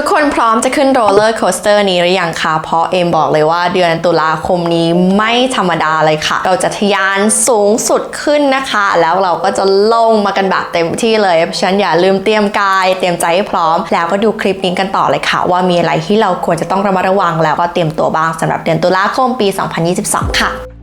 ทุกคนพร้อมจะขึ้นโรลเลอร์โคสเตอร์นี้หรือยังคะเพราะเอมบอกเลยว่าเดือนตุลาคมนี้ไม่ธรรมดาเลยค่ะ เราจะทยานสูงสุดขึ้นนะคะ แล้วเราก็จะลงมากันแบบเต็มที่เลยเพราะฉะนั้นอย่าลืมเตรียมกาย เตรียมใจให้พร้อม แล้วก็ดูคลิปนี้กันต่อเลยค่ะ ว่ามีอะไรที่เราควรจะต้องระมัดระวังแล้วก็เตรียมตัวบ้างสำหรับเดือนตุลาคมปี 2022 ค่ะ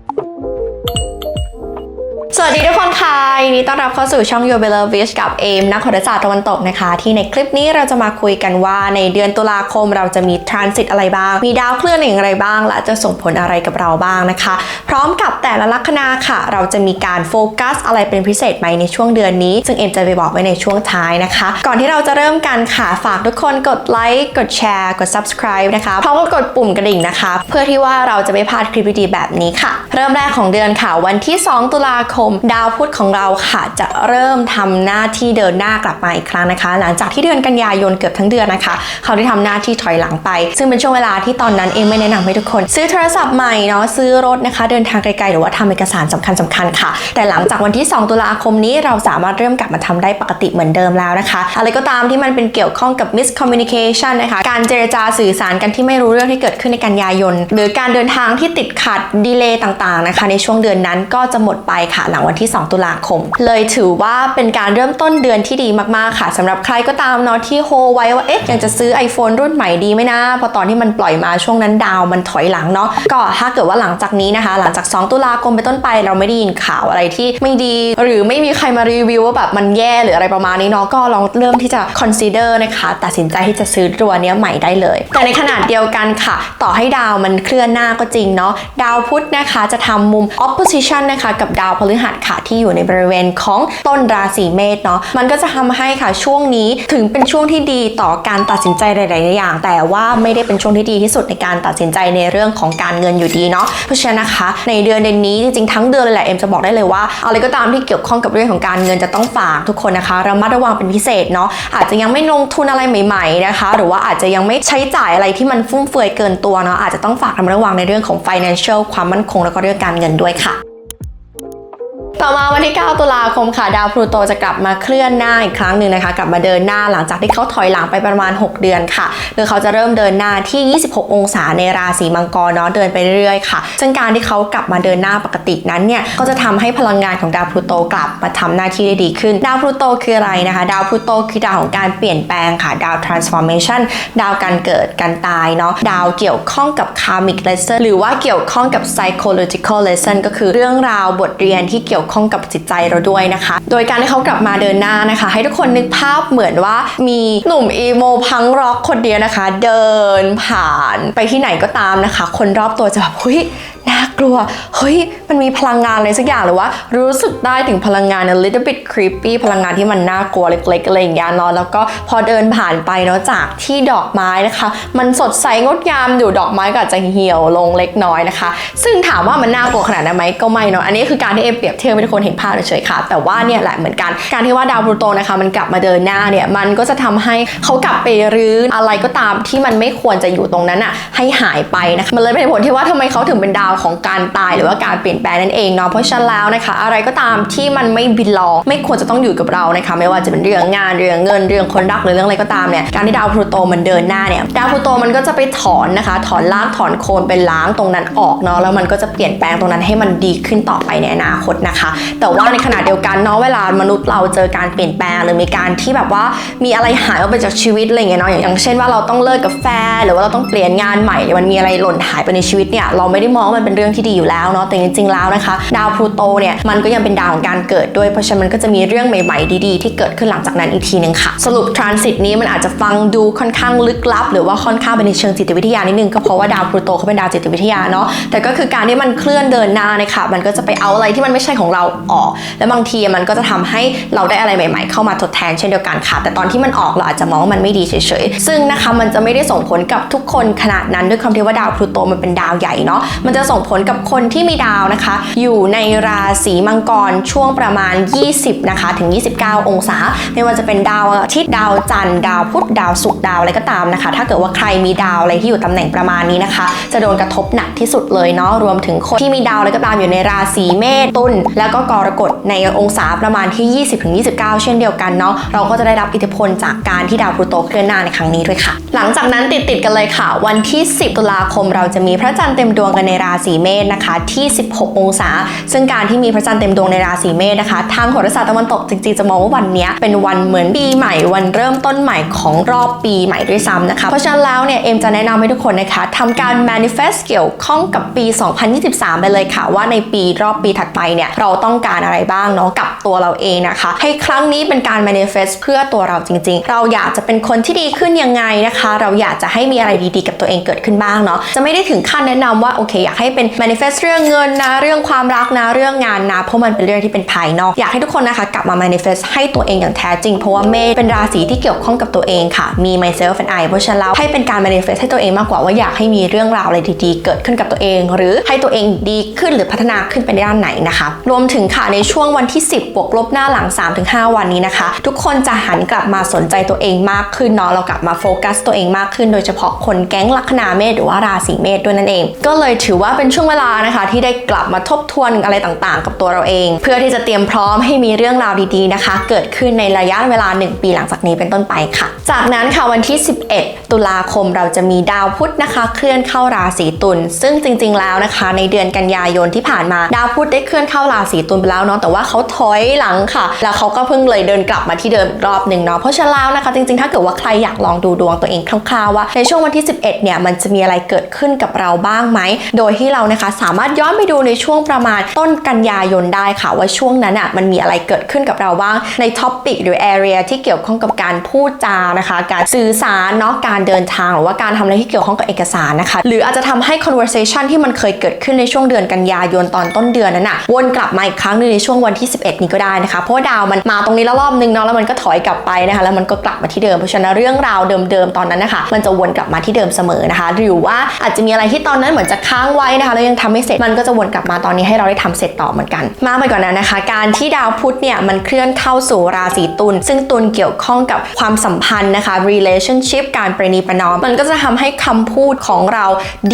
สวัสดีทุกคนค่ะยินดีต้อนรับเข้าสู่ช่อง Your Beloved Wish กับเอมนักโหราศาสตร์ตะวันตกนะคะ ที่ในคลิปนี้เราจะมาคุยกันว่าในเดือนตุลาคมเราจะมีทรานสิตอะไรบ้าง มีดาวเคลื่อนอย่างไรบ้าง และจะส่งผลอะไรกับเราบ้างนะคะ พร้อมกับแต่ละลัคนาค่ะ เราจะมีการโฟกัสอะไรเป็นพิเศษไหมในช่วงเดือนนี้ ซึ่งเอมจะไปบอกไว้ในช่วงท้ายนะคะ ก่อนที่เราจะเริ่มกันค่ะฝากทุกคนกดไลค์กดแชร์กด subscribe นะคะพร้อมกับกดปุ่มกระดิ่งนะคะ เพื่อที่ว่าเราจะไม่พลาดคลิปดีๆแบบนี้ค่ะ เริ่มแรกของเดือนค่ะวันที่ 2 ตุลาคมดาวพุธของเราค่ะจะเริ่มทำหน้าที่เดินหน้ากลับมาอีกครั้งนะคะ หลังจากที่เดือนกันยายนเกือบทั้งเดือนนะคะเขาได้ทำหน้าที่ถอยหลังไป ซึ่งเป็นช่วงเวลาที่ตอนนั้นเองไม่แนะนำให้ทุกคน ซื้อโทรศัพท์ใหม่เนาะซื้อรถนะคะ เดินทางไกลๆหรือว่าทำเอกสารสำคัญสคัญๆค่ะ แต่หลังจากวันที่ 2 ตุลาคมนี้เราสามารถเริ่มกลับมาทำได้ปกติเหมือนเดิมแล้วนะคะ อะไรก็ตามที่มันเป็นเกี่ยวข้องกับ miscommunication นะคะ การเจรจาสื่อสารกันที่ไม่รู้เรื่องที่เกิดขึ้นในกันยายน หรือการเดินทางที่ติดขัดดีเลย์ต่างๆนะคะ ในช่วงเดือนนั้นก็จะหมดไปค่ะหลังวันที่ 2 ตุลาคม เลยถือว่าเป็นการเริ่มต้นเดือนที่ดีมากๆค่ะสำหรับใครก็ตามเนาะที่โฮไว้ว่าเอ๊ะยังจะซื้อ iPhone รุ่นใหม่ดีไหมนะพอตอนที่มันปล่อยมาช่วงนั้นดาวมันถอยหลังเนาะก็ถ้าเกิดว่าหลังจากนี้นะคะ หลังจาก 2 ตุลาคมเป็นต้นไปเราไม่ได้ยินข่าวอะไรที่ไม่ดี หรือไม่มีใครมารีวิวว่าแบบมันแย่หรืออะไรประมาณนี้เนาะก็ลองเริ่มที่จะ consider นะคะตัดสินใจที่จะซื้อตัวเนี้ยใหม่ได้เลย แต่ในขนาดเดียวกันค่ะ ต่อให้ดาวมันเคลื่อนหน้าก็จริงเนาะดาวพุธนะคะจะทำมุม opposition นะคะกับดาวพฤหัสค่ะที่อยู่ในบริเวณของต้นราศีเมษเนาะมันก็จะทำให้ค่ะช่วงนี้ถึงเป็นช่วงที่ดีต่อการตัดสินใจหลายๆอย่าง แต่ว่าไม่ได้เป็นช่วงที่ดีที่สุดในการตัดสินใจในเรื่องของการเงินอยู่ดีเนาะเพราะฉะนั้นนะคะในเดือนเดือนนี้จริงๆทั้งเดือนเลยแหละเอ็มจะบอกได้เลยว่าอะไรก็ตามที่เกี่ยวข้องกับเรื่องของการเงินจะต้องฝากทุกคนนะคะระมัดระวังเป็นพิเศษเนาะอาจจะยังไม่ลงทุนอะไรใหม่ ๆนะคะ หรือว่าอาจจะยังไม่ใช้จ่ายอะไรที่มันฟุ่มเฟือยเกินตัวเนาะอาจจะต้องฝากระมัดระวังในเรื่องของ financial ความมั่นคงแล้วก็เรื่องการเงินด้วยค่ะ ต่อมาวันที่ 9 ตุลาคมค่ะ ดาวพลูโตจะกลับมาเคลื่อนหน้าอีกครั้งหนึ่งนะคะ กลับมาเดินหน้าหลังจากที่เขาถอยหลังไปประมาณ 6 เดือนค่ะโดยเขาจะเริ่มเดินหน้าที่ 26 องศาในราศีมังกรเนาะเดินไปเรื่อยๆค่ะ ซึ่งการที่เขากลับมาเดินหน้าปกตินั้นเนี่ยก็จะทำให้พลังงานของดาวพลูโตกลับมาทำหน้าที่ได้ดีขึ้น ดาวพลูโตคืออะไรนะคะ ดาวพลูโตคือดาวของการเปลี่ยนแปลงค่ะ ดาว transformation ดาวการเกิดการตายเนาะดาวเกี่ยวข้องกับ karmic lesson หรือว่าเกี่ยวข้องกับ psychological lesson ก็คือเรื่องราวบทเรียนที่เกี่ยวข้องกับจิตใจเราด้วยนะคะ โดยการที่เขากลับมาเดินหน้านะคะ ให้ทุกคนนึกภาพเหมือนว่ามีหนุ่มอีโมพังร็อกคนเดียวนะคะ เดินผ่านไปที่ไหนก็ตามนะคะ คนรอบตัวจะแบบเฮ้ย น่ากลัว เฮ้ย มันมีพลังงานอะไรสักอย่างหรือว่า รู้สึกได้ถึงพลังงาน a little bit creepy พลังงานที่มันน่ากลัวเล็กๆอะไรอย่างเงี้ยเนาะแล้วก็พอเดินผ่านไปเนาะจากที่ดอกไม้นะคะ มันสดใสงดงามอยู่ดอกไม้ก็อาจจะเหี่ยวลงเล็กน้อยนะคะ ซึ่งถามว่ามันน่ากลัวขนาดนั้นไหมก็ไม่เนาะอันนี้คือการที่เอเปรียบเทียบให้ทุกคนเห็นภาพเฉยๆค่ะ แต่ว่าเนี่ยแหละเหมือนกันการที่ว่าดาวพลูโตนะคะ มันกลับมาเดินหน้าเนี่ยมันก็จะทำให้เขากลับไปรื้ออะไรก็ตามที่มันไม่ควรจะอยู่ตรงนั้นอะให้หายไปนะคะมันเลยเป็นผลที่ว่าทำไมเขาถึงเป็นดาวของการตายหรือว่าการเปลี่ยนแปลงนั่นเองเนาะเพราะฉะนั้นแล้วนะคะ อะไรก็ตามที่มันไม่บินลองไม่ควรจะต้องอยู่กับเรานะคะ ไม่ว่าจะเป็นเรื่องงานเรื่องเงินเรื่องคนรักหรือเรื่องอะไรก็ตามเนี่ยการที่ดาวพลูโตมันเดินหน้าเนี่ยดาวพลูโตมันก็จะไปถอนนะคะ ถอนรากถอนโคนไปล้างตรงนั้นออกเนาะแล้วมันก็จะเปลี่ยนแปลงตรงนั้นให้มันดีขึ้นต่อไปในอนาคตนะคะ แต่ว่าในขณะเดียวกันเนาะเวลามนุษย์เราเจอการเปลี่ยนแปลงหรือมีการที่แบบว่ามีอะไรหายออกไปจากชีวิตอะไรเงี้ยเนาะอย่างเช่นว่าเราต้องเลิกกับแฟนหรือว่าเราต้องเปลี่ยนงานใหม่มันมีอะไรหล่นหายไปในชีวิตเนี่ยเราไม่ได้มองมันเป็นเรื่องที่ดีอยู่แล้วเนาะแต่จริงๆแล้วนะคะ ดาวพลูโตเนี่ยมันก็ยังเป็นดาวของการเกิดด้วย เพราะฉะนั้นมันก็จะมีเรื่องใหม่ๆ ดีๆ ที่เกิดขึ้นหลังจากนั้นอีกทีนึงค่ะ สรุปทรานสิตนี้มันอาจจะฟังดูค่อนข้างลึกลับ หรือว่าค่อนข้างไปในเชิงจิตวิทยานิดนึงก็เพราะว่าดาวพลูโตเขาเป็นดาวจิตวิทยาเนาะแต่ก็คือการที่มันเคลื่อนเดินหน้าเนี่ยค่ะมันก็จะไปเอาอะไรที่มันไม่ใช่ของเราออก และบางทีมันก็จะทำให้เราได้อะไรใหม่ ๆ เข้ามาทดแทนเช่นเดียวกันค่ะ แต่ตอนที่มันออกเราอาจจะมองว่ามันไม่ดีเฉยๆซึ่งนะคะมันจะไม่ได้ส่งผลกับทุกคนขนาดนั้นด้วยความที่ว่าดาวพลูโตมันเป็นดาวใหญ่เนาะมันจะส่งผลกับคนที่มีดาวนะคะ อยู่ในราศีมังกรช่วงประมาณ 20 นะคะ ถึง 29 องศา ไม่ว่าจะเป็นดาวอาทิตย์ดาวจันทร์ดาวพุธดาวศุกร์ดาวอะไรก็ตามนะคะ ถ้าเกิดว่าใครมีดาวอะไรที่อยู่ตำแหน่งประมาณนี้นะคะ จะโดนกระทบหนักที่สุดเลยเนาะรวมถึงคนที่มีดาวอะไรก็ตามอยู่ในราศีเมษตุลแล้วก็กรกฎในองศาประมาณที่ 20ถึง29 เช่นเดียวกันเนาะเราก็จะได้รับอิทธิพลจากการที่ดาวพลูโตเคลื่อนหน้าในครั้งนี้ด้วยค่ะ หลังจากนั้นติดติดกันเลยค่ะ วันที่ 10 ตุลาคมเราจะมีพระจันทร์เต็มดวงกันในราศีเมษนะคะที่ 16 องศา ซึ่งการที่มีพระจันทร์เต็มดวงในราศีเมษนะคะ ทางโหราศาสตร์ตะวันตกจริงๆ จะมองว่าวันนี้เป็นวันเหมือนปีใหม่วันเริ่มต้นใหม่ของรอบปีใหม่ด้วยซ้ำนะคะ เพราะฉะนั้นแล้วเนี่ยเอ็มจะแนะนำให้ทุกคนนะคะทำการ manifest เกี่ยวข้องกับปี 2023 ไปเลยค่ะ ว่าในปีรอบปีถัดไปเนี่ยเราต้องการอะไรบ้างเนาะกับตัวเราเองนะคะ ให้ครั้งนี้เป็นการ manifest เพื่อตัวเราจริง ๆ เราอยากจะเป็นคนที่ดีขึ้นยังไงนะคะ เราอยากจะให้มีอะไรดีๆ กับตัวเองเกิดขึ้นบ้างเนาะจะไม่ได้ถึงขั้นแนะนำว่าโอเคอยากให้เป็น manifest เรื่องเงินนะเรื่องความรักนะเรื่องงานนะเพราะมันเป็นเรื่องที่เป็นภายนอก อยากให้ทุกคนนะคะกลับมา manifest ให้ตัวเองอย่างแท้จริง เพราะว่าเมษเป็นราศีที่เกี่ยวข้องกับตัวเองค่ะ มี myself and I เพราะฉะนั้นแล้วให้เป็นการ manifest ให้ตัวเองมากกว่าว่าอยากให้มีเรื่องราวอะไรดีๆ เกิดขึ้นกับตัวเอง หรือให้ตัวเองดีขึ้นหรือพัฒนาขึ้นไปในด้านไหนนะคะ รวมถึงค่ะในช่วงวันที่ 10บวกลบหน้าหลัง 3-5 วันนี้นะคะ ทุกคนจะหันกลับมาสนใจตัวเองมากขึ้นเนาะเรากลับมาโฟกัสตัวเองมากขึ้น โดยเฉพาะคนแก๊งลัคนาเมษหรือว่าราศีเมษด้วยนั่นเอง ก็เลยถือว่าเป็นช่วงเวลานะคะ ที่ได้กลับมาทบทวนอะไรต่างๆ กับตัวเราเอง เพื่อที่จะเตรียมพร้อมให้มีเรื่องราวดีๆนะคะ เกิดขึ้นในระยะเวลา 1 ปีหลังจากนี้เป็นต้นไปค่ะ จากนั้นค่ะวันที่ 11 ตุลาคมเราจะมีดาวพุธนะคะ เคลื่อนเข้าราศีตุลซึ่งจริง ๆ แล้วนะคะ ในเดือนกันยายนที่ผ่านมาดาวพุธได้เคลื่อนเข้าราศีตุลไปแล้วเนาะแต่ว่าเขาถอยหลังค่ะ แล้วเขาก็เพิ่งเลยเดินกลับมาที่เดิมรอบหนึ่งเนาะเพราะฉะนั้นแล้วนะคะ จริงๆ ถ้าเกิดว่าใครอยากลองดูดวงตัวเองคร่าวๆว่าในช่วงวันที่ 11 เนี่ยมันจะมีอะไรเกิดขึ้นกับเราบ้างไหมโดยที่เรานะคะ สามารถย้อนไปดูในช่วงประมาณต้นกันยายนได้ค่ะ ว่าช่วงนั้นอะมันมีอะไรเกิดขึ้นกับเราบ้างในท็อปปิกหรือ area ที่เกี่ยวข้องกับการพูดจานะคะ การสื่อสารเนาะการเดินทางหรือว่าการทำอะไรที่เกี่ยวข้องกับเอกสารนะคะ หรืออาจจะทำให้ conversation ที่มันเคยเกิดขึ้นในช่วงเดือนกันยายนตอนต้นเดือนนั้นน่ะวนกลับมาอีกครั้งหนึงในช่วงวันที่ 11 นี้ก็ได้นะคะ เพราะดาวมันมาตรงนี้แล้วรอบนึงเนาะแล้วมันก็ถอยกลับไปนะคะ แล้วมันก็กลับมาที่เดิมเพราะฉะนั้นเรื่องราวเดิมๆตอนนั้นนะคะ มันจะวนกลับมาที่เดิมเสมอนะคะ หรือว่าอาจจะมีอะไรที่ตอนนั้นเหมือนจะค้างไว้นะคะแล้วยังทำไม่เสร็จมันก็จะวนกลับมาตอนนี้ให้เราได้ทำเสร็จต่อเหมือนกัน มากไปกว่านนั้นนะคะ การที่ดาวพุธเนี่ยมันเคลื่อนเข้าสู่ราศีตุลซึ่งตุลเกี่ยวข้องกับความสัมพันธ์นะคะ relationship การประนีประนอม มันก็จะทำให้คำพูดของเรา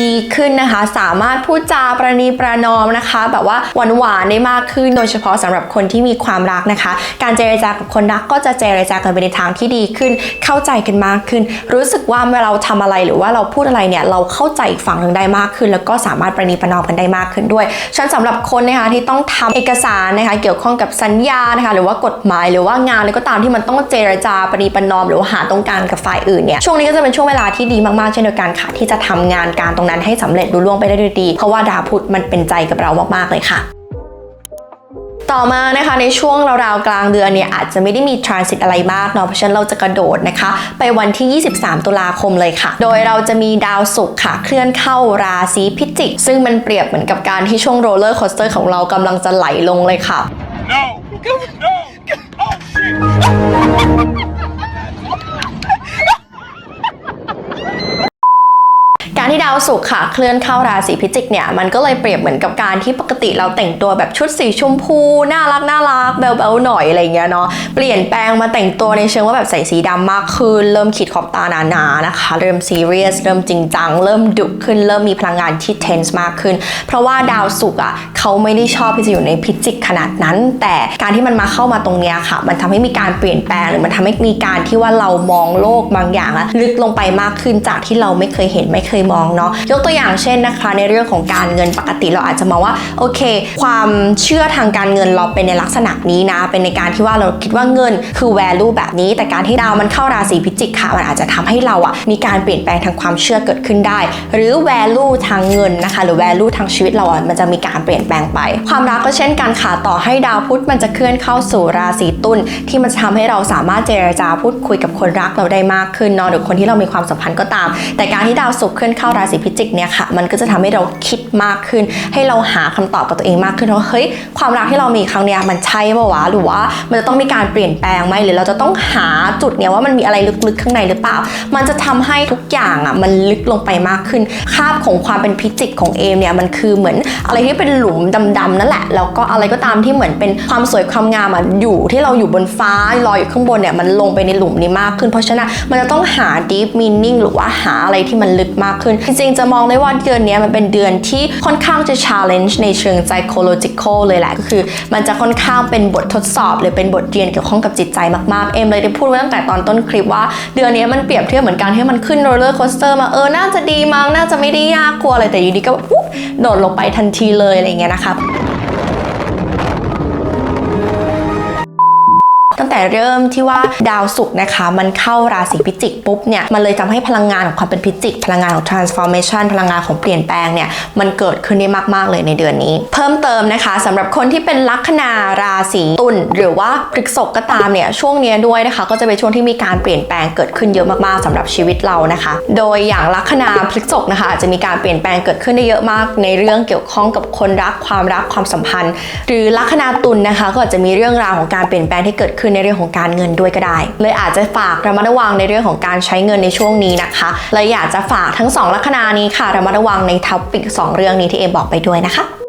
ดีขึ้นนะคะ สามารถพูดจาประนีประนอมนะคะ แบบว่าหวานหวานๆได้มากขึ้น โดยเฉพาะสำหรับคนที่มีความรักนะคะ การเจรจากับคนรักก็จะเจรจากันไปในทางที่ดีขึ้น เข้าใจกันมากขึ้น รู้สึกว่าเมื่อเราทำอะไรหรือว่าเราพูดอะไรเนี่ยเราเข้าใจอีกฝั่งหนึ่งได้มากขึ้น แล้วก็สามารถประนีประนอมกันได้มากขึ้นด้วยฉันสำหรับคนนะคะที่ต้องทำเอกสารนะคะเกี่ยวข้องกับสัญญานะคะหรือว่ากฎหมายหรือว่างานอะไรก็ตามที่มันต้องเจรจาประนีประนอม หรือว่าหาตรงกลางกับฝ่ายอื่นเนี่ยช่วงนี้ก็จะเป็นช่วงเวลาที่ดีมากๆเช่นเดียวกันค่ะ ที่จะทำงานการตรงนั้นให้สำเร็จรุ่ล่วงไปได้ด้วยดี เพราะว่าดาวพุธมันเป็นใจกับเรามากๆเลยค่ะ ต่อมานะคะในช่วงราวๆกลางเดือนเนี่ยอาจจะไม่ได้มีทรานสิตอะไรมากเนาะเพราะฉะนั้นเราจะกระโดดนะคะ ไปวันที่ 23 ตุลาคมเลยค่ะ โดยเราจะมีดาวศุกร์ค่ะ เคลื่อนเข้าราศีพิจิก ซึ่งมันเปรียบเหมือนกับการที่ช่วงโรลเลอร์คอสเตอร์ของเรากำลังจะไหลลงเลยค่ะ No! No! Oh shit! การที่ดาว ศุกร์ค่ะเคลื่อนเข้าราศีพิจิกเนี่ยมันก็เลยเปรียบเหมือนกับการที่ปกติเราแต่งตัวแบบชุดสีชมพูน่ารักน่ารักเบลเบลหน่อยอะไรเงี้ยเนาะเปลี่ยนแปลงมาแต่งตัวในเชิงว่าแบบใส่สีดำมากขึ้น เริ่มขีดขอบตาหนาๆนะคะ เริ่มซีเรียสเริ่มจริงจัง เริ่มดุขึ้น เริ่มมีพลังงานที่เทนส์มากขึ้น เพราะว่าดาวศุกร์อะเขาไม่ได้ชอบที่จะอยู่ในพิจิกขนาดนั้น แต่การที่มันมาเข้ามาตรงเนี้ยค่ะ มันทำให้มีการเปลี่ยนแปลงหรือมันทำให้มีการที่ว่าเรามองโลกบางอย่างอะลึกลงไปมากขึ้นจากที่เราไม่เคยเห็นไม่เคยมองเนาะยกตัวอย่างเช่นนะคะ ในเรื่องของการเงินปกติเราอาจจะมองว่าโอเค ความเชื่อทางการเงินเราเป็นในลักษณะนี้นะ เป็นในการที่ว่าเราคิดว่าเงินคือ value แบบนี้ แต่การที่ดาวมันเข้าราศีพิจิกค่ะ มันอาจจะทำให้เราอะมีการเปลี่ยนแปลงทางความเชื่อเกิดขึ้นได้ หรือ value ทางเงินนะคะ หรือ value ทางชีวิตเราอะมันจะมีการเปลี่ยนแปลงไป ความรักก็เช่นกันค่ะต่อให้ดาวพุธมันจะเคลื่อนเข้าสู่ราศีตุลที่มันจะทำให้เราสามารถเจรจาพูดคุยกับคนรักเราได้มากขึ้นนาะหรือคนที่เรามีความสัมพันธ์ก็ตาม แต่การที่ดาวศุกร์เคลื่อนเข้าราศีพิจิกเนี่ยค่ะ มันก็จะทำให้เราคิดมากขึ้น ให้เราหาคำตอบกับตัวเองมากขึ้นว่าเฮ้ยความรักที่เรามีครั้งเนี้ยมันใช่ป่าวะหรือว่ามันจะต้องมีการเปลี่ยนแปลงไหมหรือเราจะต้องหาจุดเนี้ยว่ามันมีอะไรลึกๆข้างในหรือเปล่า มันจะทำให้ทุกอย่างอะมันลึกลงไปมากขึ้น คาบของความเป็นพิจิกของเอมเนี่ยมันคือเหมือนอะไรที่เป็นหลุมดำๆนั่นแหละ แล้วก็อะไรก็ตามที่เหมือนเป็นความสวยความงามอะอยู่ที่เราอยู่บนฟ้าลอยอยู่ข้างบนเนี่ยมันลงไปในหลุมนี้มากขึ้น เพราะฉะนั้นมันจะต้องหา deep meaning หรือว่าหาอะไรที่มันลึกมากขึ้น จริงๆจะมองได้ว่าเดือนนี้มันเป็นเดือนที่ค่อนข้างจะ challenge ในเชิง psychological เลยแหละ ก็คือมันจะค่อนข้างเป็นบททดสอบหรือเป็นบทเรียนเกี่ยวข้องกับจิตใจมากๆ เอ็มเลยได้พูดไว้ตั้งแต่ตอนต้นคลิปว่าเดือนนี้มันเปรียบเทียบเหมือนการที่มันขึ้นโรลเลอร์คอสเตอร์มาเออ น่าจะดีมั้งน่าจะไม่ได้ยากกลัวอะไรแต่อยู่ดีก็ปุ๊บโดดลงไปทันทีเลยอะไรอย่างเงี้ยนะคะ ตั้งแต่เริ่มที่ว่าดาวศุกร์นะคะ มันเข้าราศีพิจิกปุ๊บเนี่ยมันเลยทำให้พลังงานของความเป็นพิจิก พลังงานของ transformation พลังงานของเปลี่ยนแปลงเนี่ยมันเกิดขึ้นได้มาก ๆ เลยในเดือนนี้ เพิ่มเติมนะคะสำหรับคนที่เป็นลัคนาราศีตุลหรือว่าพฤษภก็ตามเนี่ยช่วงนี้ด้วยนะคะ ก็จะเป็นช่วงที่มีการเปลี่ยนแปลงเกิดขึ้นเยอะมากๆสำหรับชีวิตเรานะคะ โดยอย่างลัคนาพฤษภนะคะอาจจะมีการเปลี่ยนแปลงเกิดขึ้นได้เยอะมาก ในเรื่องเกี่ยวข้องกับคนรักความรักความสัมพันธ์ หรือลัคนาตุลนะคะ ก็อาจจะมีเรื่องราวของการเปลี่ยนแปลงที่เกิดขึ้นในเรื่องของการเงินด้วยก็ได้ เลยอาจจะฝากระมัดระวังในเรื่องของการใช้เงินในช่วงนี้นะคะเลยอยากจะฝากทั้งสองลัคนานี้ค่ะระมัดระวังในท็อปิกสองเรื่องนี้ที่เอบอกไปด้วยนะคะ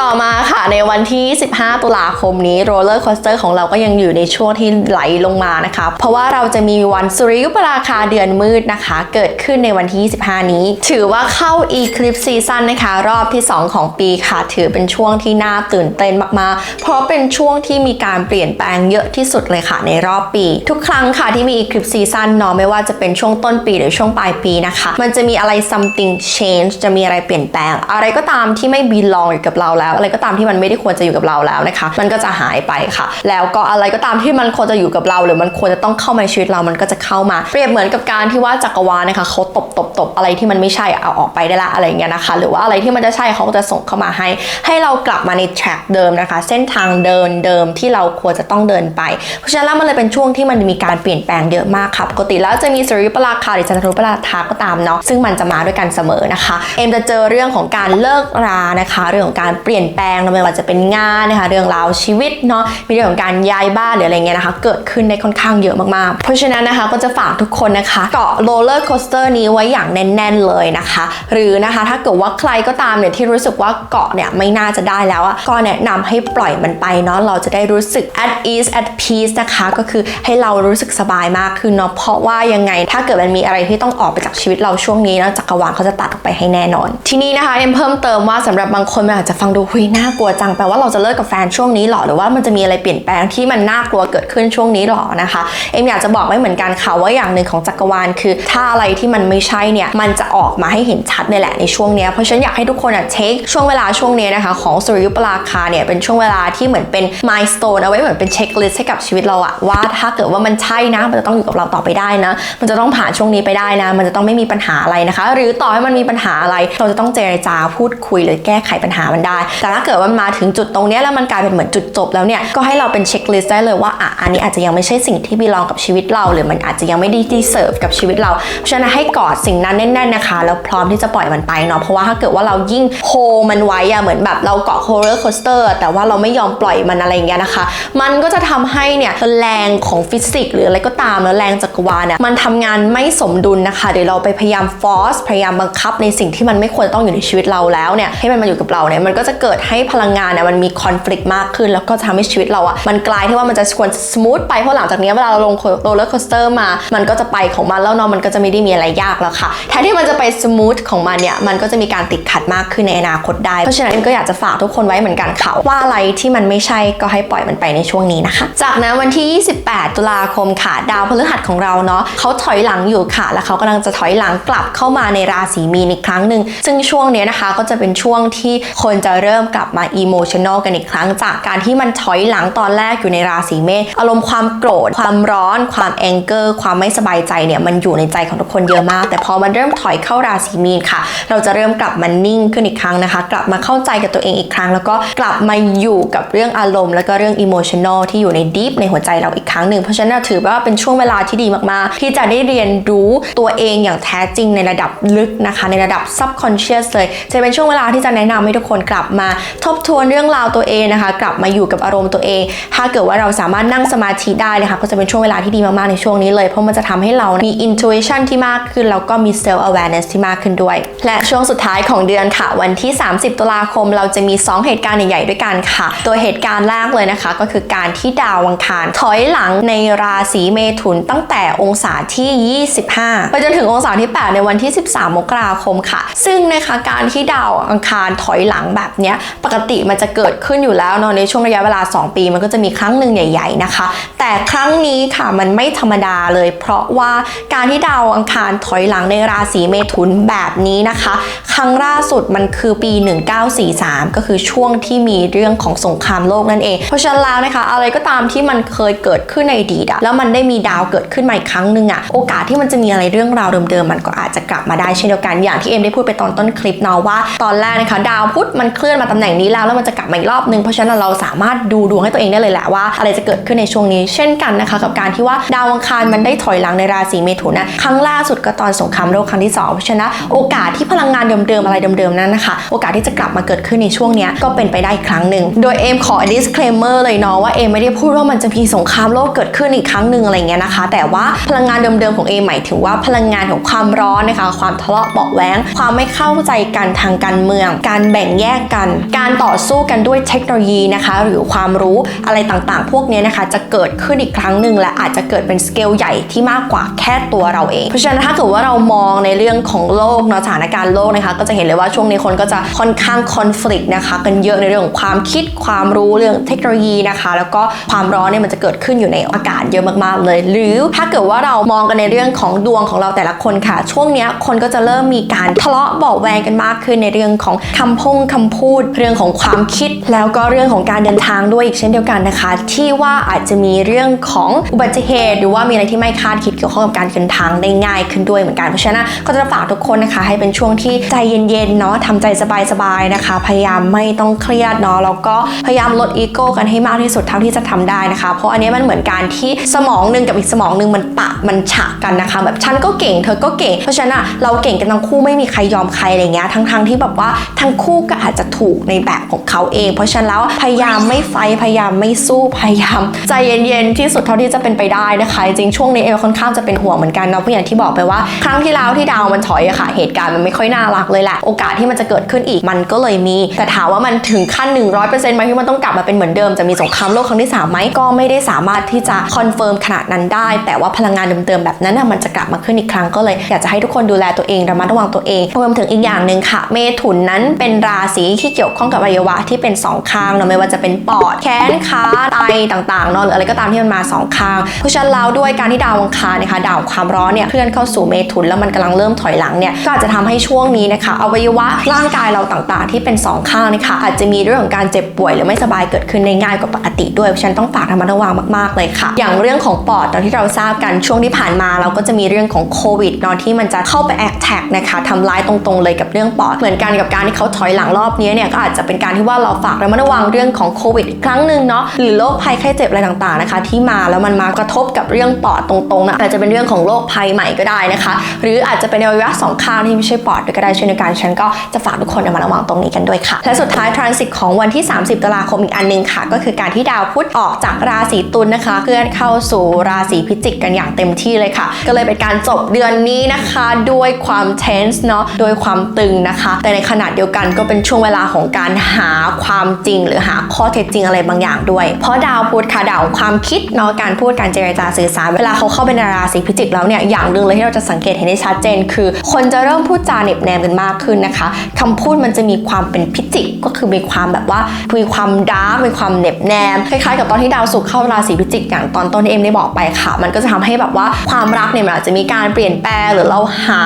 ต่อมาค่ะในวันที่ 15 ตุลาคมนี้โรลเลอร์คอสเตอร์ของเราก็ยังอยู่ในช่วงที่ไหลลงมานะคะ เพราะว่าเราจะมีวันสุริยุปราคาเดือนมืดนะคะ เกิดขึ้นในวันที่ 25 นี้ ถือว่าเข้า Eclipse Season นะคะ รอบที่ 2 ของปีค่ะ ถือเป็นช่วงที่น่าตื่นเต้นมากๆ เพราะเป็นช่วงที่มีการเปลี่ยนแปลงเยอะที่สุดเลยค่ะในรอบปี ทุกครั้งค่ะที่มี Eclipse Season เนาะไม่ว่าจะเป็นช่วงต้นปีหรือช่วงปลายปีนะคะ มันจะมีอะไร something change จะมีอะไรเปลี่ยนแปลง อะไรก็ตามที่ไม่ belong อยู่กับเราแล้ว อะไรก็ตามที่มันไม่ได้ควรจะอยู่กับเราแล้วนะคะ มันก็จะหายไปค่ะ แล้วก็อะไรก็ตามที่มันควรจะอยู่กับเรา หรือมันควรจะต้องเข้ามาในชีวิตเรามันก็จะเข้ามา เปรียบเหมือนกับการที่ว่าจักรวาลนะคะเขาตบตบตบอะไรที่มันไม่ใช่เอาออกไปได้ละอะไรอย่างเงี้ยนะคะ หรือว่าอะไรที่มันจะใช่เขาก็จะส่งเข้ามาให้ ให้เรากลับมาใน track เดิมนะคะ เส้นทางเดินเดิมที่เราควรจะต้องเดินไป เพราะฉะนั้นแล้วมันเลยเป็นช่วงที่มันมีการเปลี่ยนแปลงเยอะมากค่ะปกติแล้วจะมีสุริยุปราคาหรือจันทรุปราคาก็ตามเนาะซึ่งมันจะมาด้วยกันเสมอนะคะ เอ็มจะเจอเรื่องของการเลิกรานะคะ เรื่องของการเปลี่ยนแปลงไม่ว่าจะเป็นงานนะคะเรื่องราวชีวิตเนาะมีเรื่องของการย้ายบ้านหรืออะไรเงี้ยนะคะ เกิดขึ้นในค่อนข้างเยอะมากๆ เพราะฉะนั้นนะคะก็จะฝากทุกคนนะคะเกาะโรลเลอร์โคสเตอร์นี้ไว้อย่างแน่น ๆเลยนะคะ หรือนะคะถ้าเกิดว่าใครก็ตามเนี่ยที่รู้สึกว่าเกาะเนี่ยไม่น่าจะได้แล้วอะก็แนะนำให้ปล่อยมันไปเนาะเราจะได้รู้สึก at ease at peace นะคะก็คือให้เรารู้สึกสบายมากขึ้นเนาะเพราะว่ายังไงถ้าเกิดมันมีอะไรที่ต้องออกไปจากชีวิตเราช่วงนี้นะจักรวาลเขาจะตัดออกไปให้แน่นอน ทีนี้นะคะเอ็มเพิ่มเติมว่าสำหรับบางคนมันอาจจะฟังดูหุยน่ากลัวจังแปลว่าเราจะเลิกกับแฟนช่วงนี้หรอหรือว่ามันจะมีอะไรเปลี่ยนแปลงที่มันน่ากลัวเกิดขึ้นช่วงนี้หรอนะคะ เอ็มอยากจะบอกไว้เหมือนกันค่ะว่าอย่างหนึ่งของจักรวาลคือ ถ้าอะไรที่มันไม่ใช่เนี่ยมันจะออกมาให้เห็นชัดเลยแหละในช่วงเนี้ยเพราะฉะนันอยากให้ทุกคนอะเทคช่วงเวลาช่วงนี้นะคะของสุริยุปราคาเนี่ยเป็นช่วงเวลาที่เหมือนเป็น milestone เอาไว้เหมือนเป็นเช็คลิสต์ให้กับชีวิตเราอะว่าถ้าเกิดว่ามันใช่นะมันจะต้องอยู่กับเราต่อไปได้นะ มันจะต้องผ่านช่วงนี้ไปได้นะ มันจะต้องไม่มีปัญหาอะไรนะคะ หรือต่อให้มันมีปัญหาอะไร เราจะต้องเจรจาพูดคุยหรือแก้ไขปัญหามันได้แต่ถ้าเกิดมันมาถึงจุดตรงนี้แล้วมันกลายเป็นเหมือนจุดจบแล้วเนี่ยก็ให้เราเป็นเช็คลิสต์ได้เลยว่าอะอันนี้อาจจะยังไม่ใช่สิ่งที่บีลองกับชีวิตเรา หรือมันอาจจะยังไม่ได้ดีเซิร์ฟกับชีวิตเราเพราะฉะนั้นให้กอดสิ่งนั้นแน่นๆนะคะ แล้วพร้อมที่จะปล่อยมันไปเนาะเพราะว่าถ้าเกิดว่าเรายิ่งโฮมันไว้อะเหมือนแบบเราเกาะโรลเลอร์โคสเตอร์แต่ว่าเราไม่ยอมปล่อยมันอะไรอย่างเงี้ยนะคะ มันก็จะทำให้เนี่ยแรงของฟิสิกส์หรืออะไรก็ตามแล้วแรงจักรวาลเนี่ยมันทำงานไม่สมดุลนะคะเดี๋ยวเราไปพยายามฟอสพยายามบังคับในสิ่งที่มันไม่ควรต้องอยู่ในชีวิตเราแล้วเนี่ยให้มันมาอยู่กับเราเนี่ยมันก็จะเกิดให้พลังงานเนี่ยมันมีคอน FLICT มากขึ้น แล้วก็ทำให้ชีวิตเราอะมันกลายที่ว่ามันจะควรสมูทไปเพราะหลังจากนี้เวลาเราลงโรลเลอร์โคสเตอร์มา มันก็จะไปของมันแล้วเนาะมันก็จะไม่ได้มีอะไรยากแล้วค่ะแทนที่มันจะไปสมูทของมันเนี่ยมันก็จะมีการติดขัดมากขึ้นในอนาคตได้ เพราะฉะนั้นก็อยากจะฝากทุกคนไว้เหมือนกันค่ะว่าอะไรที่มันไม่ใช่ก็ให้ปล่อยมันไปในช่วงนี้นะคะ จากนั้นวันที่ 28 ตุลาคมค่ะ ดาวพฤหัสของเราเนาะเขาถอยหลังอยู่ค่ะ แล้วเขากำลังจะถอยหลังกลับเข้ามาในราศีมีนอีกครั้งหนึ่งซึ่งช่วงนี้นะคะก็จะเป็นช่วงที่คนจะเริ่มริ่มกลับมาอีโมชัน a ลกันอีกครั้งจากการที่มันถอยหลังตอนแรกอยู่ในราศีเมษอารมณ์ความโกรธ ความร้อน ความแองเกอร์ ความไม่สบายใจเนี่ยมันอยู่ในใจของทุกคนเยอะมาก แต่พอมันเริ่มถอยเข้าราศีมีนค่ะ เราจะเริ่มกลับมานิ่งขึ้นอีกครั้งนะคะ กลับมาเข้าใจกับตัวเองอีกครั้ง แล้วก็กลับมาอยู่กับเรื่องอารมณ์ แล้วก็เรื่องอิโมชัน a ลที่อยู่ในดีฟในหัวใจเราอีกครั้งหนึ่งเพราะฉะนั้นถือว่าเป็นช่วงเวลาที่ดีมากๆ ที่จะได้เรียนรู้ตัวเองอย่างแท้จริงในระดับลึกนะคะ ในระดับ subconscious เลยจะเป็นช่วงเวลาที่จะแนะนำให้ทุกคนกลับมาทบทวนเรื่องราวตัวเองนะคะ กลับมาอยู่กับอารมณ์ตัวเอง ถ้าเกิดว่าเราสามารถนั่งสมาธิได้เลยค่ะก็จะเป็นช่วงเวลาที่ดีมากๆในช่วงนี้เลยเพราะมันจะทำให้เรามี intuition ที่มากขึ้นแล้วก็มี self awareness ที่มากขึ้นด้วย และช่วงสุดท้ายของเดือนค่ะ วันที่ 30 ตุลาคม เราจะมี 2 เหตุการณ์ใหญ่ๆด้วยกันค่ะ ตัวเหตุการณ์แรกเลยนะคะ ก็คือการที่ดาวอังคารถอยหลังในราศีเมถุนตั้งแต่องศาที่ 25 ไปจนถึงองศาที่ 8 ในวันที่ 13 มกราคมค่ะ ซึ่งนะคะการที่ดาวอังคารถอยหลังแบบนี้ยปกติมันจะเกิดขึ้นอยู่แล้วเนาะในช่วงระยะเวลา 2 ปี มันก็จะมีครั้งหนึ่งใหญ่ ๆนะคะ แต่ครั้งนี้ค่ะมันไม่ธรรมดาเลย เพราะว่าการที่ดาวอังคารถอยหลังในราศีเมถุนแบบนี้นะคะ ครั้งล่าสุดมันคือปี 1943 ก็คือช่วงที่มีเรื่องของสงครามโลกนั่นเอง เพราะฉะนั้นแล้วนะคะอะไรก็ตามที่มันเคยเกิดขึ้นในอดีตอะแล้วมันได้มีดาวเกิดขึ้นมาอีกครั้งหนึ่งอะโอกาสที่มันจะมีอะไรเรื่องราวเดิมๆมันก็อาจจะกลับมาได้เช่นเดียวกันอย่างที่เอ็มได้พูดไปตอนต้นคลิปเนาะว่า ตอนแรกนะคะ ดาวพุธมันเคลื่อนมาตำแหน่งนี้แล้วแล้วมันจะกลับมาอีกรอบนึงเพราะฉะนั้นเราสามารถดูดวงให้ตัวเองได้เลยแหละว่าอะไรจะเกิดขึ้นในช่วงนี้เช่นกันนะคะ กับการที่ว่าดาวอังคารมันได้ถอยหลังในราศีเมถุนนะครั้งล่าสุดก็ตอนสงครามโลกครั้งที่สองเพราะฉะนั้นโอกาสที่พลังงานเดิมๆอะไรเดิมๆนั้นนะคะ โอกาสที่จะกลับมาเกิดขึ้นในช่วงนี้ก็เป็นไปได้อีกครั้งหนึ่งโดยเอมขอ disclaimer เลยเนาะว่าเอมไม่ได้พูดว่ามันจะมีสงครามโลกเกิดขึ้นอีกครั้งหนึ่งอะไรเงี้ยนะคะ แต่ว่าพลังงานเดิมๆของเอมหมายถึงว่าพลังงานของความร้อนนะคะ ความทะเลาะเบาะแว้งความไม่เข้าใจกันทางการเมือง การแบ่งแยกกันการต่อสู้กันด้วยเทคโนโลยีนะคะ หรือความรู้อะไรต่างๆ พวกนี้นะคะจะเกิดขึ้นอีกครั้งหนึ่งและอาจจะเกิดเป็นสเกลใหญ่ที่มากกว่าแค่ตัวเราเอง เพราะฉะนั้นถ้าเกิดว่าเรามองในเรื่องของโลกเนาะสถานการณ์โลกนะคะก็จะเห็นเลยว่าช่วงนี้คนก็จะค่อนข้างคอน FLICT นะคะกันเยอะในเรื่องของความคิดความรู้เรื่องเทคโนโลยีนะคะ แล้วก็ความร้อนเนี่ยมันจะเกิดขึ้นอยู่ในอากาศเยอะมากๆเลย หรือถ้าเกิดว่าเรามองกันในเรื่องของดวงของเราแต่ละคนค่ะ ช่วงนี้คนก็จะเริ่มมีการทะเลาะเบาแวงกันมากขึ้นในเรื่องของคำพงคำพูด เรื่องของความคิด แล้วก็เรื่องของการเดินทางด้วยอีกเช่นเดียวกันนะคะ ที่ว่าอาจจะมีเรื่องของอุบัติเหตุ หรือว่ามีอะไรที่ไม่คาดคิดเกี่ยวข้องกับการเดินทางได้ง่ายขึ้นด้วยเหมือนกันเพราะฉะนั้นก็จะฝากทุกคนนะคะให้เป็นช่วงที่ใจเย็นๆเนาะทำใจสบายๆนะคะ พยายามไม่ต้องเครียดเนาะแล้วก็พยายามลดอีโก้กันให้มากที่สุดเท่าที่จะทำได้นะคะ เพราะอันนี้มันเหมือนการที่สมองหนึ่งกับอีกสมองหนึ่งมันปะมันฉะกันนะคะ แบบฉันก็เก่งเธอก็เก่ง เพราะฉะนั้นเราเก่งกันทั้งคู่ไม่มีใครยอมใครอะไรเงี้ยทั้งๆที่แบบว่าทั้งคู่ก็อาจจะถูกในแบบของเขาเอง เพราะฉะนั้นแล้วพยายามไม่ไฟพยายามไม่สู้พยายาม ใจเย็นๆที่สุดเท่าที่จะเป็นไปได้นะคะ จริงช่วงนี้เอลค่อนข้างจะเป็นห่วงเหมือนกันเนาะเพราะอย่างที่บอกไปว่า ครั้งที่แล้วที่ดาวมันถอยอะค่ะ เหตุการณ์มันไม่ค่อยน่ารักเลยแหละ โอกาสที่มันจะเกิดขึ้นอีกมันก็เลยมี แต่ถามว่ามันถึงขั้น 100%ไหมที่มันต้องกลับมาเป็นเหมือนเดิมจะมีสงครามโลกครั้งที่สามไหมก็ไม่ได้สามารถที่จะคอนเฟิร์มขนาดนั้นได้ แต่ว่าพลังงานเดิมๆแบบนั้นน่ะมันจะกลับมาขึ้นอีกครั้งก็เลยอยากจะให้ทุกคนดูแลตัวเองระมัดระวังตัวเองรวมถึงอีกอย่างหนึ่งค่ะ เมถุนนั้นเป็นราศีที่เกี่ยวข้องกับอวัยวะที่เป็นสองข้างเนาะไม่ว่าจะเป็นปอดแขนขาไตต่างๆเนาะหรืออะไรก็ตามที่มันมาสองข้างเพราะฉะนั้นแล้วด้วยการที่ดาวอังคารนะคะดาวความร้อนเนี่ยเคลื่อนเข้าสู่เมถุนแล้วมันกำลังเริ่มถอยหลังเนี่ยก็อาจจะทำให้ช่วงนี้นะคะอวัยวะร่างกายเราต่างๆ ที่เป็นสองข้างนะคะอาจจะมีเรื่องของการเจ็บป่วยหรือไม่สบายเกิดขึ้นได้ง่ายกว่าปกติด้วยเพราะฉะนันต้องฝากระมัดระวังมากๆเลยค่ะ อย่างเรื่องของปอดตอนที่เราทราบกันช่วงที่ผ่านมาเราก็จะมีเรื่องของโควิดเนาะที่มันจะเข้าไปแอคแท็กนะคะทำร้ายตรงๆเลยกับเรื่องปอดเหมือนกันกับการที่เขาถอยหลังรอบนี้เนี่ยก็อาจจะเป็นการที่ว่าเราฝากระมัดระวังเรื่องของโควิดอีกครั้งหนึ่งเนาะหรือโรคภัยไข้เจ็บอะไรต่างๆนะคะ ที่มาแล้วมันมากระทบกับเรื่องปอดตรงๆนะอาจจะเป็นเรื่องของโรคภัยใหม่ก็ได้นะคะ หรืออาจจะเป็นอวัยวะสองข้างที่ไม่ใช่ปอดก็ได้เช่นเดียวกันฉันก็จะฝากทุกคนระมัดระวังตรงนี้กันด้วยค่ะ และสุดท้ายทรานสิตของวันที่ 30ตุลาคมอีกอันหนึงค่ะ ก็คือการที่ดาวพุธออกจากราศีตุลนะคะเคลื่อนเข้าสู่ราศีพิจิกกันอย่างเต็มที่เลยค่ะ ก็เลยเป็นการจบเดือนนี้นะคะ ด้วยความ tense เนาะด้วยความตึงนะคะ แต่ในขณะเดียวกันก็เป็นช่วงเวลาของการหาความจริง หรือหาข้อเท็จจริงอะไรบางอย่างด้วย เพราะดาวพุธค่ะดาวความคิดเนาะการพูดการเจรจาสื่อสาร เวลาเขาเข้าเป็นราศีพิจิกแล้วเนี่ยอย่างหนึ่งเลยที่เราจะสังเกตเห็นได้ชัดเจน คือ คนจะเริ่มพูดจาเหน็บแนมกันมากขึ้นนะคะคำพูดมันจะมีความเป็นพิจิกก็คือมีความแบบว่ามีความดาร์กมีความเหน็บแนมคล้ายๆกับตอนที่ดาวศุกร์เข้าราศีพิจิกอย่างตอนต้นที่เอ็มได้บอกไปค่ะ มันก็จะทำให้แบบว่าความรักเนี่ยมันอาจจะมีการเปลี่ยนแปลงหรือเราหา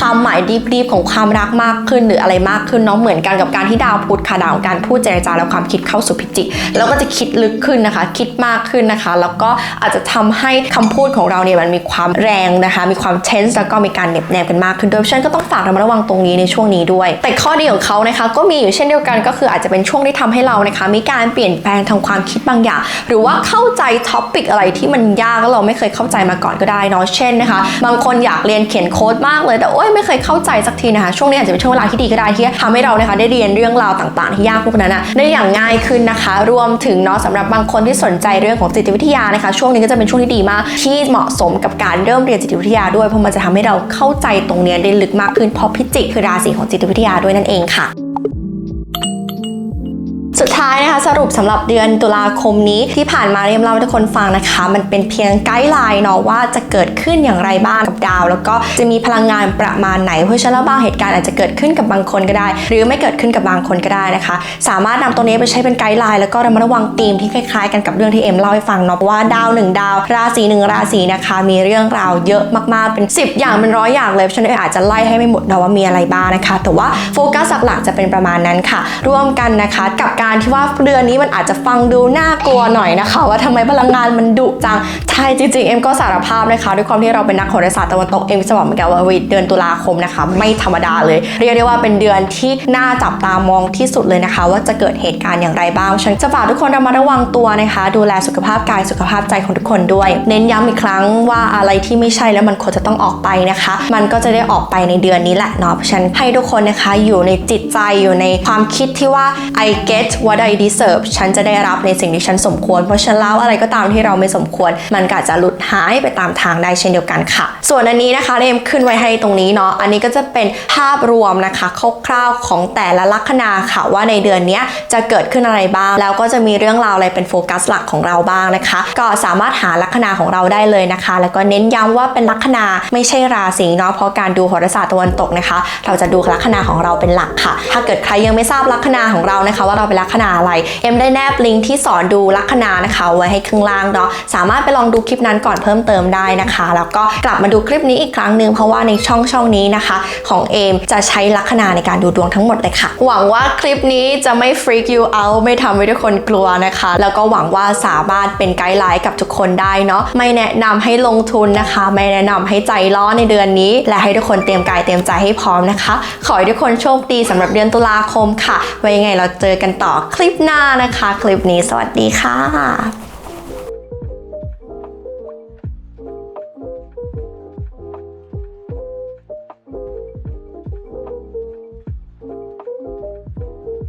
ความหมายดีๆของความรักมากขึ้นหรืออะไรมากขึ้นเนาะเหมือนกันกับการที่ดาวพุธค่ะดาวของการพูดเจรจาและความคิดเข้าสู่พิจิกแล้วก็จะคิดลึกขึ้นนะคะ คิดมากขึ้นนะคะ แล้วก็อาจจะทำให้คำพูดของเราเนี่ยมันมีความแรงนะคะ มีความเทนส์แล้วก็มีการเหน็บแนมกันมากขึ้นด้วยเพราะฉะนั้นก็ต้องฝากระมัดระวังตรงนี้ในช่วงนี้ด้วย แต่ข้อดีของเขานะคะ ก็มีอยู่เช่นเดียวกันก็คืออาจจะเป็นช่วงที่ทำให้เรานะคะ มีการเปลี่ยนแปลงทางความคิดบางอย่าง หรือว่าเข้าใจท็อปิกอะไรที่มันยากแล้วเราไม่เคยเข้าใจมาก่อนก็ได้เนาะเช่นนะคะบางคนอยากเรียนเขียนโค้ดมากเลยแต่โอ้ยไม่เคยเข้าใจสักทีนะคะ ช่วงนี้อาจจะเป็นช่วงเวลาที่ดีก็ได้ที่ทำให้เรานะคะได้เรียนเรื่องราวต่างๆ ที่ยากพวกนั้นนะได้อย่างง่ายขึ้นนะคะ รวมถึงเนาะสำหรับบางคนที่สนใจเรื่องของจิตวิทยานะคะ ช่วงนี้ก็จะเป็นช่วงที่ดีมาก ที่เหมาะสมกับการเริ่มเรียนจิตวิทยาด้วยเพราะมันจะทำให้เราเข้าใจตรงเนี้ยได้ลึกมากขึ้นเพราะพิจิกคือราศีของจิตวิทยาด้วยนั่นเองค่ะ ดท้ายนะคะสรุปสำหรับเดือนตุลาคมนี้ที่ผ่านมาเรียมเล่าให้ทุกคนฟังนะคะ มันเป็นเพียงไกด์ไลน์เนาะว่าจะเกิดขึ้นอย่างไรบ้างกับดาว แล้วก็จะมีพลังงานประมาณไหนเพราะฉะนั้นแล้วบางเหตุการณ์อาจจะเกิดขึ้นกับบางคนก็ได้ หรือไม่เกิดขึ้นกับบางคนก็ได้นะคะ สามารถนำตัวนี้ไปใช้เป็นไกด์ไลน์แล้วก็ระมัดระวังธีมที่คล้ายๆ กันกับเรื่องที่เอ็มเล่าให้ฟังเนาะเพราะว่าดาวหนึ่งดาว ราศีหนึ่งราศีนะคะ มีเรื่องราวเยอะมากๆเป็น 10 อย่างเป็นร้อยอย่างเลยเพราะฉะนั้นเอ็มอาจจะไล่ให้ไม่หมดเนาะว่ามีอะไรบ้างนะคะ แต่ว่าโฟกัสหลักๆจะเป็นประมาณนั้นค่ะ ร่วมกันนะคะกับการที่ว่าเดือนนี้มันอาจจะฟังดูน่ากลัวหน่อยนะคะ ว่าทำไมพลังงานมันดุจังใช่จริงๆเอ็มก็สารภาพนะคะด้วยความที่เราเป็นนักโหราศาสตร์ตะวันตกเอ็มจะบอกเหมือนกันว่าเดือนตุลาคมนะคะ ไม่ธรรมดาเลย เรียกได้ว่าเป็นเดือนที่น่าจับตามองที่สุดเลยนะคะ ว่าจะเกิดเหตุการณ์อย่างไรบ้างฉันจะฝากทุกคนระมัดระวังตัวนะคะ ดูแลสุขภาพกายสุขภาพใจของทุกคนด้วย เน้นย้ำอีกครั้งว่าอะไรที่ไม่ใช่แล้วมันควรจะต้องออกไปนะคะ มันก็จะได้ออกไปในเดือนนี้แหละเนาะเพราะฉะนันให้ทุกคนนะคะอยู่ในจิตใจอยู่ในความคิดที่ว่า I get what I deserve ฉันจะได้รับในสิ่งที่ฉันสมควร เพราะฉันแล้วอะไรก็ตามที่เราไม่สมควร มันก็จจะหลุดหายไปตามทางได้เช่นเดียวกันค่ะ ส่วนอันนี้นะคะเรมขึ้นไว้ให้ตรงนี้เนาะ อันนี้ก็จะเป็นภาพรวมนะคะคร่าวๆของแต่ละลัคนาค่ะว่าในเดือนนี้จะเกิดขึ้นอะไรบ้าง แล้วก็จะมีเรื่องราวอะไรเป็นโฟกัสหลักของเราบ้างนะคะ ก็สามารถหาลัคนาของเราได้เลยนะคะ แล้วก็เน้นย้ำว่าเป็นลัคนาไม่ใช่ราศีเนาะ เพราะการดูโหราศาสตร์ตะวันตกนะคะ เราจะดูลัคนาของเราเป็นหลักค่ะ ถ้าเกิดใครยังไม่ทราบลัคนาของเรานะคะ ว่าเราเป็นลัคนาอะไร เอ็มได้แนบลิงก์ที่สอนดูลัคนานะคะ ไว้ให้ข้างล่างเนาะ สามารถไปลองดูคลิปนั้นก่อนเพิ่มเติมได้นะคะ แล้วก็กลับมาดูคลิปนี้อีกครั้งหนึ่งเพราะว่าในช่องช่องนี้นะคะ ของเอมจะใช้ลัคนาในการดูดวงทั้งหมดเลยค่ะ หวังว่าคลิปนี้จะไม่ freak you out ไม่ทำให้ทุกคนกลัวนะคะ แล้วก็หวังว่าสามารถเป็นไกด์ไลน์กับทุกคนได้เนาะ ไม่แนะนำให้ลงทุนนะคะ ไม่แนะนำให้ใจร้อนในเดือนนี้ และให้ทุกคนเตรียมกายเตรียมใจให้พร้อมนะคะ ขอให้ทุกคนโชคดีสำหรับเดือนตุลาคมค่ะ ไว้ยังไงเราเจอกันต่อคลิปหน้านะคะ คลิปนี้สวัสดีค่ะ